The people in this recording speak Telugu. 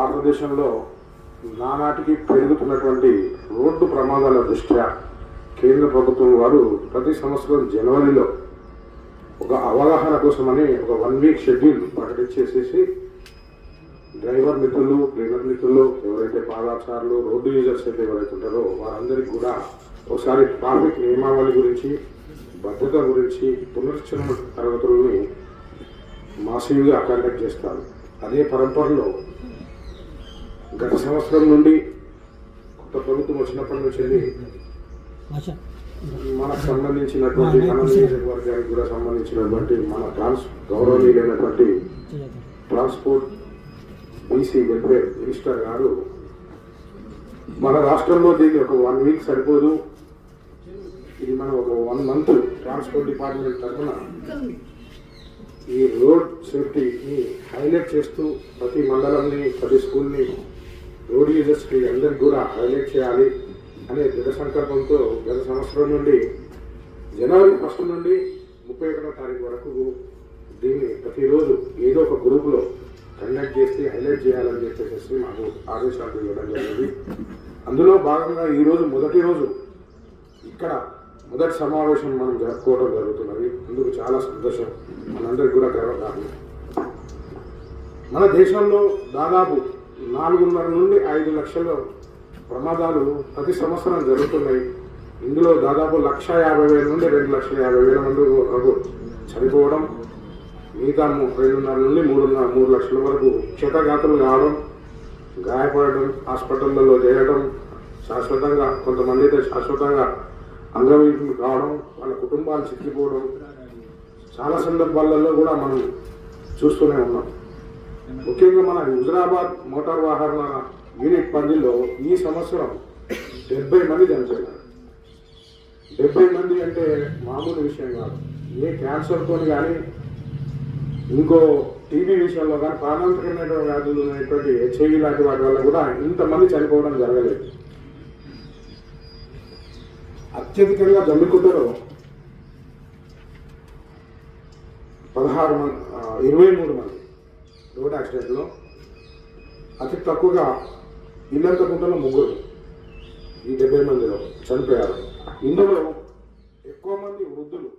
భారతదేశంలో నానాటికి పెరుగుతున్నటువంటి రోడ్డు ప్రమాదాల దృష్ట్యా కేంద్ర ప్రభుత్వం వారు ప్రతి సంవత్సరం జనవరిలో ఒక అవగాహన కోసమని ఒక వన్ వీక్ షెడ్యూల్ ప్రకటించేసేసి డ్రైవర్ మిత్రులు క్లీనర్ మిత్రులు ఎవరైతే పాదాచారులు రోడ్డు యూజర్స్ అయితే ఎవరైతే ఉంటారో వారందరికీ కూడా ఒకసారి ట్రాఫిక్ నియమావళి గురించి భద్రత గురించి పునరుచ్చరణ తరగతులని మాసివ్గా కండక్ట్ చేస్తారు. అదే పరంపరలో గత సంవత్సరం నుండి కొత్త ప్రభుత్వం వచ్చినప్పటి నుంచి మనకు సంబంధించినటువంటి మన నియోజకవర్గానికి కూడా సంబంధించినటువంటి మన ట్రాన్స్ గౌరవనీయులైనటువంటి ట్రాన్స్పోర్ట్ బీసీ వెల్ఫేర్ మినిస్టర్ గారు మన రాష్ట్రంలో దీనికి ఒక వన్ వీక్ సరిపోదు. ఇది మనం ఒక వన్ మంత్ ట్రాన్స్పోర్ట్ డిపార్ట్మెంట్ తరఫున ఈ రోడ్ సేఫ్టీని హైలైట్ చేస్తూ ప్రతి మండలంని ప్రతి స్కూల్ని రోడ్ యూజర్స్కి అందరికి కూడా హైలైట్ చేయాలి అనే దృఢ సంకల్పంతో గత సంవత్సరం నుండి జనవరి ఫస్ట్ నుండి ముప్పై ఒకటో తారీఖు వరకు దీన్ని ప్రతిరోజు ఏదో ఒక గ్రూపులో కండక్ట్ చేసి హైలైట్ చేయాలని చెప్పేసి మాకు ఆదేశాలు ఇవ్వడం జరిగింది. అందులో భాగంగా ఈరోజు మొదటి రోజు ఇక్కడ మొదటి సమావేశం మనం జరుపుకోవడం జరుగుతున్నది. అందుకు చాలా సంతోషం. మనందరికీ కూడా గర్వకారణం. మన దేశంలో దాదాపు నాలుగున్నర నుండి ఐదు లక్షల ప్రమాదాలు ప్రతి సంవత్సరం జరుగుతున్నాయి. ఇందులో దాదాపు లక్ష యాభై వేల నుండి రెండు లక్షల యాభై వేల మంది వరకు చనిపోవడం మిగతా రెండున్నర నుండి మూడున్నర మూడు లక్షల వరకు క్షతగాతులు కావడం గాయపడడం హాస్పిటళ్ళలో చేయడం శాశ్వతంగా కొంతమంది అయితే శాశ్వతంగా అంగవీకులు కావడం వాళ్ళ కుటుంబాలు చిక్కిపోవడం. చాలా సందర్భాలలో కూడా మనం చూస్తూనే ఉన్నాం. ముఖ్యంగా మన హుజరాబాద్ మోటార్ వాహన యూనిట్ పరిధిలో ఈ సంవత్సరం డెబ్బై మంది చనిపోయారు డెబ్బై మంది అంటే మామూలు విషయం కాదు. ఏ క్యాన్సర్తో కానీ ఇంకో టీబీ విషయంలో కానీ ప్రాణాంతకమైన వ్యాధులు ఉన్నటువంటి హెచ్ఐవి లాంటి వాటి వల్ల కూడా ఇంతమంది చనిపోవడం జరగలేదు. అత్యధికంగా జమ్మికుట్టలో పదహారు మంది ఇరవై మూడు మంది. రోడ్ యాక్సిడెంట్లో అతి తక్కువగా ఇల్లంతకుంటలో ముగ్గురు ఈ డెబ్బై మందిలో చనిపోయారు. ఇందులో ఎక్కువ మంది వృద్ధులు